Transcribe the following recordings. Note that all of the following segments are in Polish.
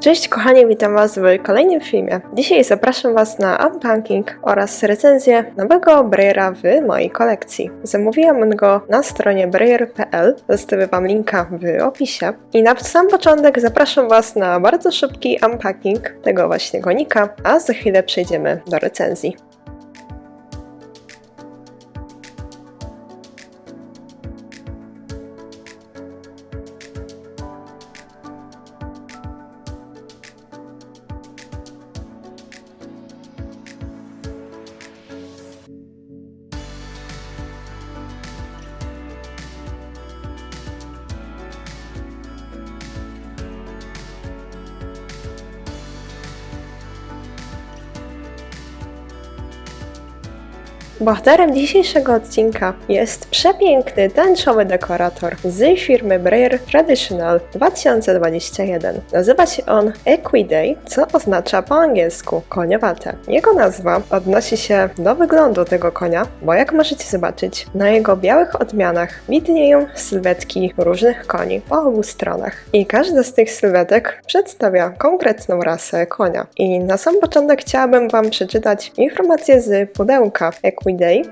Cześć kochani, witam Was w kolejnym filmie. Dzisiaj zapraszam Was na unpacking oraz recenzję nowego Breyera w mojej kolekcji. Zamówiłam go na stronie breyer.pl, zostawię Wam linka w opisie. I na sam początek zapraszam Was na bardzo szybki unpacking tego właśnie konika, a za chwilę przejdziemy do recenzji. Bohaterem dzisiejszego odcinka jest przepiękny tęczowy dekorator z firmy Breyer Traditional 2021. Nazywa się on Equiday, co oznacza po angielsku koniowate. Jego nazwa odnosi się do wyglądu tego konia, bo jak możecie zobaczyć, na jego białych odmianach widnieją sylwetki różnych koni po obu stronach. I każda z tych sylwetek przedstawia konkretną rasę konia. I na sam początek chciałabym Wam przeczytać informacje z pudełka Equiday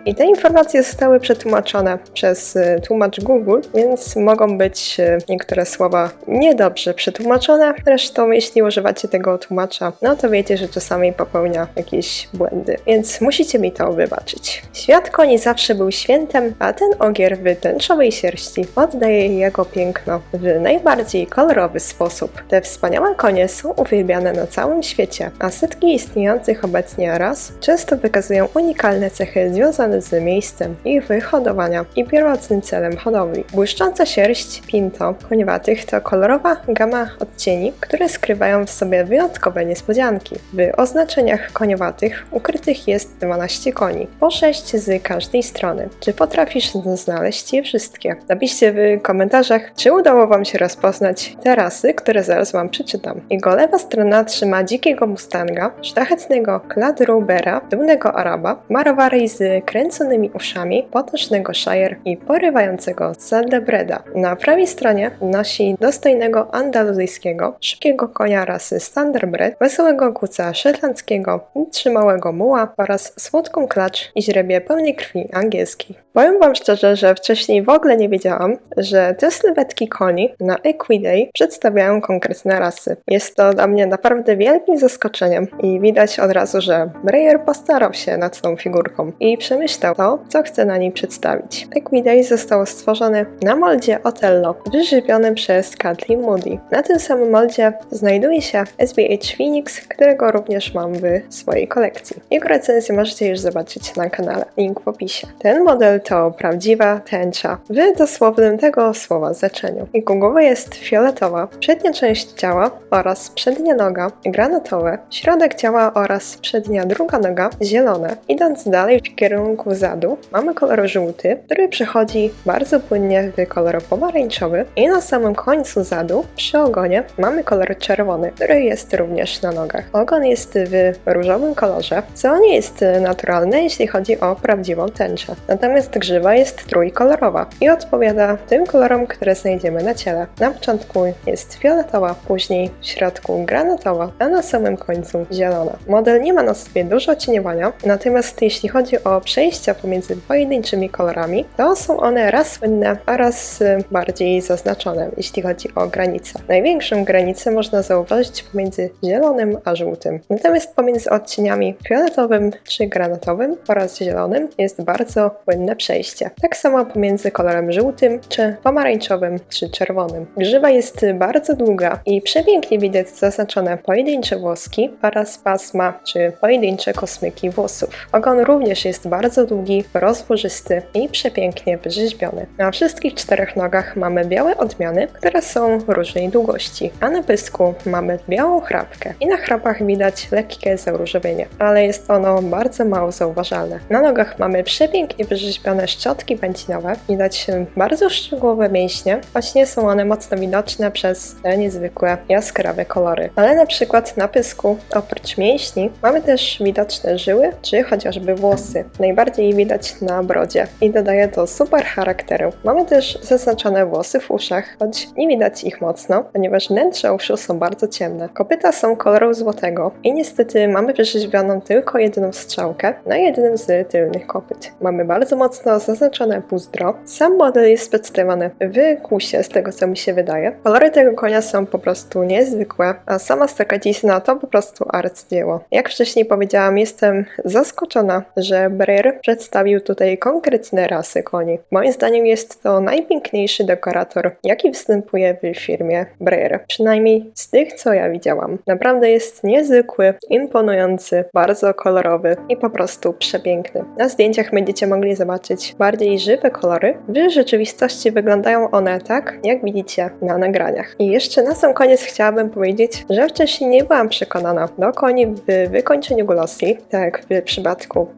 i te informacje zostały przetłumaczone przez y, tłumacz Google, więc mogą być y, niektóre słowa niedobrze przetłumaczone. Zresztą jeśli używacie tego tłumacza, no to wiecie, że czasami popełnia jakieś błędy, więc musicie mi to wybaczyć. Świat koni zawsze był świętem, a ten ogier w tęczowej sierści oddaje jego piękno w najbardziej kolorowy sposób. Te wspaniałe konie są uwielbiane na całym świecie, a setki istniejących obecnie ras często wykazują unikalne cechy związane z miejscem ich wyhodowania i pierwotnym celem hodowli. Błyszcząca sierść pinto koniowatych to kolorowa gama odcieni, które skrywają w sobie wyjątkowe niespodzianki. W oznaczeniach koniowatych ukrytych jest 12 koni, po 6 z każdej strony. Czy potrafisz znaleźć je wszystkie? Napiszcie w komentarzach, czy udało Wam się rozpoznać te rasy, które zaraz Wam przeczytam. Jego lewa strona trzyma dzikiego mustanga, szlachetnego kladrubera, dumnego araba, marowary z kręconymi uszami, potężnego Shire i porywającego Saldebreda. Na prawej stronie nosi dostojnego andaluzyjskiego, szybkiego konia rasy Standardbred, wesołego kuca szetlandzkiego, trzymałego muła oraz słodką klacz i źrebie pełnej krwi angielskiej. Powiem Wam szczerze, że wcześniej w ogóle nie wiedziałam, że te sylwetki koni na Equiday przedstawiają konkretne rasy. Jest to dla mnie naprawdę wielkim zaskoczeniem i widać od razu, że Breyer postarał się nad tą figurką i przemyślał to, co chce na niej przedstawić. Equiday został stworzony na moldzie Otello, wyżywionym przez Kathleen Moody. Na tym samym moldzie znajduje się SBH Phoenix, którego również mam w swojej kolekcji. Jego recenzję możecie już zobaczyć na kanale, link w opisie. Ten model to prawdziwa tęcza, w dosłownym tego słowa znaczeniu. Jego głowa jest fioletowa, przednia część ciała oraz przednia noga granatowe, środek ciała oraz przednia druga noga zielone. Idąc dalej w kierunku zadu, mamy kolor żółty, który przechodzi bardzo płynnie w kolor pomarańczowy i na samym końcu zadu, przy ogonie, mamy kolor czerwony, który jest również na nogach. Ogon jest w różowym kolorze, co nie jest naturalne, jeśli chodzi o prawdziwą tęczę. Natomiast grzywa jest trójkolorowa i odpowiada tym kolorom, które znajdziemy na ciele. Na początku jest fioletowa, później w środku granatowa, a na samym końcu zielona. Model nie ma na sobie dużo odcieniowania, natomiast jeśli chodzi o przejścia pomiędzy pojedynczymi kolorami, to są one raz słynne, a raz y, bardziej zaznaczone, jeśli chodzi o granice. Największą granicę można zauważyć pomiędzy zielonym a żółtym. Natomiast pomiędzy odcieniami fioletowym czy granatowym oraz zielonym jest bardzo płynne przejście. Tak samo pomiędzy kolorem żółtym czy pomarańczowym czy czerwonym. Grzywa jest bardzo długa i przepięknie widać zaznaczone pojedyncze włoski oraz pasma czy pojedyncze kosmyki włosów. Ogon również jest bardzo długi, rozłożysty i przepięknie wyrzeźbiony. Na wszystkich czterech nogach mamy białe odmiany, które są różnej długości, a na pysku mamy białą chrapkę i na chrapach widać lekkie zaróżowienie, ale jest ono bardzo mało zauważalne. Na nogach mamy przepięknie wyrzeźbione szczotki pęcinowe, widać bardzo szczegółowe mięśnie, właśnie są one mocno widoczne przez te niezwykłe jaskrawe kolory. Ale na przykład na pysku, oprócz mięśni, mamy też widoczne żyły, czy chociażby włosy. Piękny. Najbardziej widać na brodzie i dodaje to super charakteru. Mamy też zaznaczone włosy w uszach, choć nie widać ich mocno, ponieważ wnętrze uszu są bardzo ciemne. Kopyta są koloru złotego i niestety mamy wyrzeźbioną tylko jedną strzałkę na jednym z tylnych kopyt. Mamy bardzo mocno zaznaczone pózdro. Sam model jest przedstawiony w kusie, z tego co mi się wydaje. Kolory tego konia są po prostu niezwykłe, a sama stakacisna to po prostu arcydzieło. Jak wcześniej powiedziałam, jestem zaskoczona, że Breer przedstawił tutaj konkretne rasy koni. Moim zdaniem jest to najpiękniejszy dekorator, jaki występuje w firmie Breer. Przynajmniej z tych, co ja widziałam. Naprawdę jest niezwykły, imponujący, bardzo kolorowy i po prostu przepiękny. Na zdjęciach będziecie mogli zobaczyć bardziej żywe kolory. W rzeczywistości wyglądają one tak, jak widzicie na nagraniach. I jeszcze na sam koniec chciałabym powiedzieć, że wcześniej nie byłam przekonana do koni w wykończeniu glossy, tak w przypadku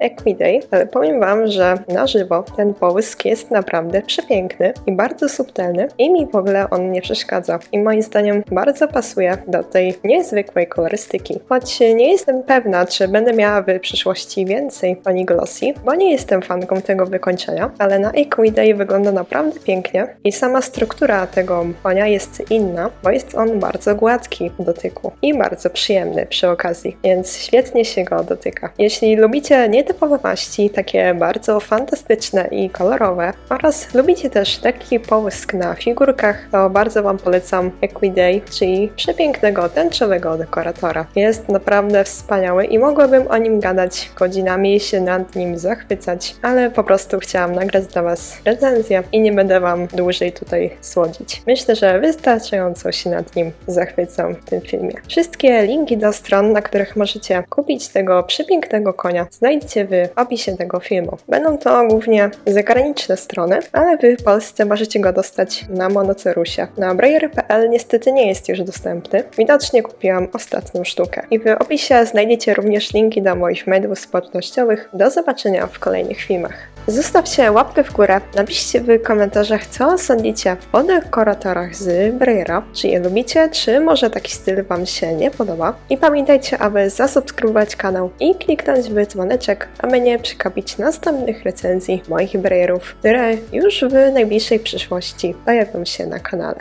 Ale powiem Wam, że na żywo ten połysk jest naprawdę przepiękny i bardzo subtelny i mi w ogóle on nie przeszkadza. I moim zdaniem bardzo pasuje do tej niezwykłej kolorystyki. Choć nie jestem pewna, czy będę miała w przyszłości więcej koni glossy, bo nie jestem fanką tego wykończenia, ale na Equiday wygląda naprawdę pięknie i sama struktura tego konia jest inna, bo jest on bardzo gładki w dotyku i bardzo przyjemny przy okazji, więc świetnie się go dotyka. Jeśli lubicie nietypowe takie bardzo fantastyczne i kolorowe oraz lubicie też taki połysk na figurkach, to bardzo Wam polecam Equiday, czyli przepięknego tęczowego dekoratora. Jest naprawdę wspaniały i mogłabym o nim gadać godzinami i się nad nim zachwycać, ale po prostu chciałam nagrać dla Was recenzję i nie będę Wam dłużej tutaj słodzić. Myślę, że wystarczająco się nad nim zachwycam w tym filmie. Wszystkie linki do stron, na których możecie kupić tego przepięknego konia, znajdziecie w opisie tego filmu. Będą to głównie zagraniczne strony, ale Wy w Polsce możecie go dostać na Monocerusie. Na Brayer.pl niestety nie jest już dostępny. Widocznie kupiłam ostatnią sztukę. I w opisie znajdziecie również linki do moich mediów społecznościowych. Do zobaczenia w kolejnych filmach. Zostawcie łapkę w górę, napiszcie w komentarzach, co sądzicie o dekoratorach z Breyera. Czy je lubicie, czy może taki styl Wam się nie podoba. I pamiętajcie, aby zasubskrybować kanał i kliknąć w dzwoneczek, aby nie przegapić następnych recenzji moich Breyerów, które już w najbliższej przyszłości pojawią się na kanale.